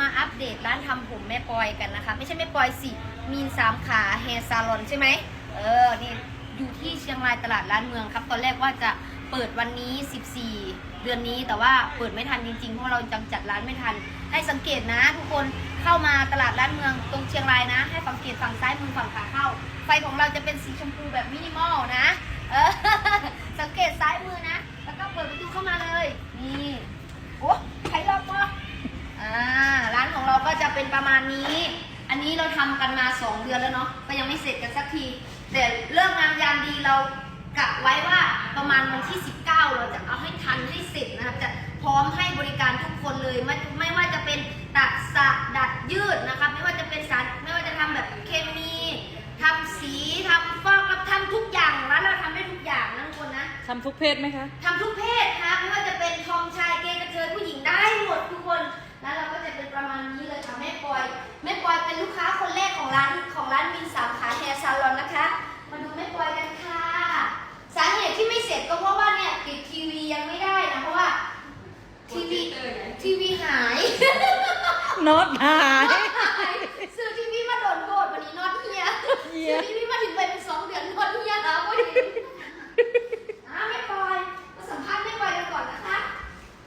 มาอัปเดตร้านทำผมแม่ปอยกันนะคะ ไม่ใช่แม่ปอยสิ มีนสามขาแฮร์ซาลอนใช่ไหมเออ นี่อยู่ที่เชียงรายตลาดร้านเมืองครับ ตอนแรกว่าจะเปิดวันนี้ 14 เดือนนี้ แต่ว่าเปิดไม่ทันจริงๆ เพราะเราจังจัดร้านไม่ทัน ให้สังเกตนะ ทุกคนเข้ามาตลาดร้านเมืองตรงเชียงรายนะ ให้สังเกตฝั่งซ้ายมือฝั่งขาเข้า ไฟของเราจะเป็นสีชมพูแบบมินิมอลนะ เออ สังเกตซ้ายมือนะ แล้วก็เปิดประตูเข้ามาเลย นี่ โอ้ใครรอบวะอ่า ร้านของเราก็ จะเป็นประมาณนี้ อันนี้เราทำกันมา 2 เดือนแล้วเนาะก็ยังไม่เสร็จกันสักที แต่เรื่องงามยามดีเรากะไว้ว่าประมาณวันที่ 19 เราจะเอาให้ทันให้เสร็จนะครับจะพร้อมให้บริการทุกคนเลยไม่ไม่ว่าจะเป็นตัดสระดัดยืดนะครับไม่ว่าจะเป็นสารไม่ว่าจะทำแบบเคมีทำสีทำฟอกรับทำทุกอย่างร้านเราทำได้ทุกอย่างนะทุกคนนะทำทุกเพศไหมคะทำทุกเพศครับไม่ว่าจะเป็นทอมชายเกย์กระเทยผู้หญิงได้หมดทุกคนแล้วเราก็ แม่ปอยเป็นลูกค้าคนแรกของร้านของร้านมินสามขาแฮร์ซาลอนนะคะ มาดูแม่ปอยกันค่ะ สาเหตุที่ไม่เสร็จก็เพราะว่าเนี่ยติดทีวียังไม่ได้นะเพราะว่าทีวีทีวีหาย โน็อตหาย ซื้อทีวีมาโดนโกดวันนี้นอตเฮียเหี้ซื้ยอทีวีมาถึงไปเป็นสองเดือนนอตเฮียแล้วก็เห็นอะแม่ปอยมาสัมภาษณ์แม่ปอยกันก่อนนะคะ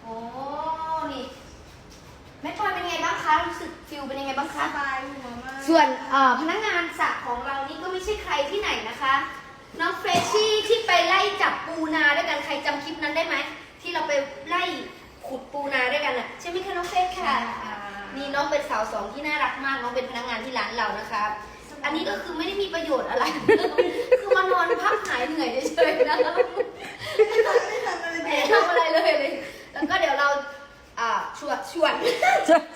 โอ้นี่แม่ปอยเป็นไงบ้างคะรู้สึกฟิลเป็นยังไง บ้างคะ สบายหัวมาก ส่วนเอ่อพนักงานสระของเรานี่ก็ไม่ใช่ใครที่ไหนนะคะ น้องเฟรชชี่ที่ไปไล่จับปูนาด้วยกันใครจำคลิปนั้นได้ไหม ที่เราไปไล่ขุดปูนาด้วยกันอะใช่ไหมคะน้องเฟรชค่ะ นี่น้องเป็นสาวสองที่น่ารักมาก น้องเป็นพนักงานที่ร้านเรานะคะอันนี้ก็คือไม่ได้มีประโยชน์อะไร คือมานอนพักหายเหนื่อยเฉยๆนะไม่ทำอะไร ไม่ เลย ได้ทำอะไรเลยเลย แล้วก็เดี๋ยวเรา อ่าชวนชวน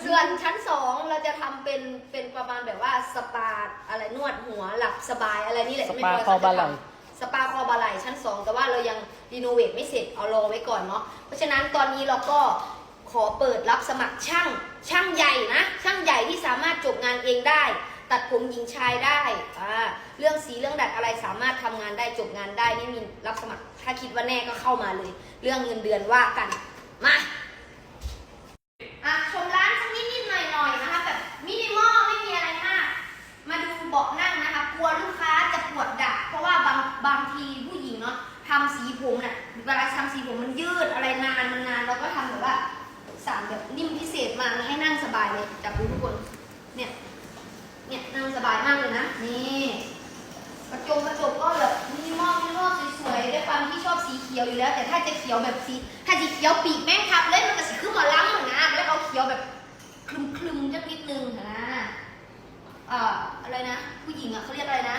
ส่วนชั้นสองเราจะทำ เป็นเป็นประมาณแบบว่าสปาอะไรนวดหัวหลับสบายอะไรนี่แหละสปาไม่รู้ว่คอบาไหล่จะทำสปาคอบาไหลชั้นสองแต่ว่าเรายังรีโนเวทไม่เสร็จเอารอไว้ก่อนเนาะเพราะฉะนั้นตอนนี้เราก็ขอเปิดรับสมัครช่างช่างใหญ่นะ ช่างใหญ่ที่สามารถจบงานเองได้ ตัดผมหญิงชายได้อ่าเรื่องสีเรื่องดัดอะไรสามารถทำงานได้จบงานได้นี่มีรับสมัคร ถ้าคิดว่าแน่ก็เข้ามาเลย เรื่องเงินเดือนว่ากันมา พิเศษมาให้นั่งสบายเลยจับดูทุกคน เนี่ย เนี่ยนั่งสบายมากเลยนะ นี่กระจกกระจกก็แบบมินิมอลมินิมอลสวยๆด้วยความที่ชอบสีเขียวอยู่แล้ว แต่ถ้าจะเขียวแบบสีถ้าสีเขียวปีกแม่งทับเลยมันก็สีขึ้นมาล้ำเหมือนนะแล้วเอาเขียวแบบคลึมคลึมๆจักนิดนึงนะเอ่ออะไรนะ ผู้หญิงอะเขาเรียกอะไรนะ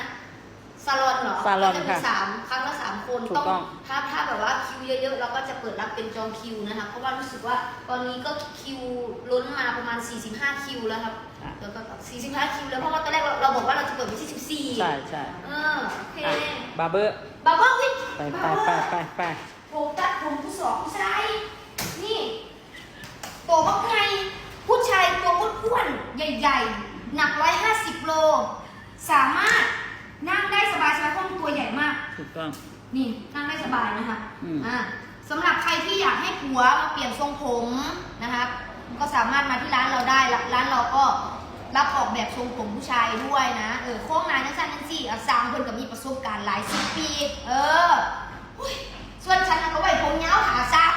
ซาลอนเหรอซาลอนก็จะมีค่ะสามครั้งละสามคนถูกต้องถ้าถ้าแบบว่าคิวเยอะๆเราก็จะเปิดรับเป็นจองคิวนะคะ เพราะว่ารู้สึกว่าตอนนี้ก็คิวล้นมาประมาณ 45 คิวแล้วครับแล้วก็45 คิวแล้วเพราะว่าตอนแรกเราเราบอกว่าเราจะเปิดวันที่14ใช่ใช่เออโอเคอะบาร์เบอร์ บาร์เบิ้ลวิไปไปไปไปไปผมตัดผมผู้สองผู้ชายนี่ ตัวบักไงผู้ชายตัวอ้วนๆใหญ่ๆ หนัก 150 โล สามารถนั่งได้สบายๆเพราะมันตัวใหญ่มาก ถูกต้อง นี่นั่งได้สบายนะคะอืม อ่าสำหรับใครที่อยากให้ผัวมาเปลี่ยนทรงผมนะครับก็สามารถมาที่ร้านเราได้ร้านร้านเราก็รับออกแบบทรงผมผู้ชายด้วยนะเออโค้งนายนักสั้นนักสี่อะสร้างเพิ่นกับมีประสบการณ์หลายสิบปี เอออุ๊ยส่วนฉันน่ะก็ไว้ผมยาวหาซาก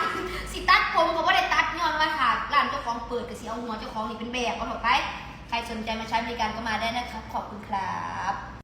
สิตัดผมก็ว่าได้ตัดย้อนว่าค่ะร้านเจ้าของเปิดกับสีเอาหัวเจ้าของนี่เป็นแบบเอาถอดไป ใครสนใจมาใช้บริการก็มาได้นะครับขอบคุณครับ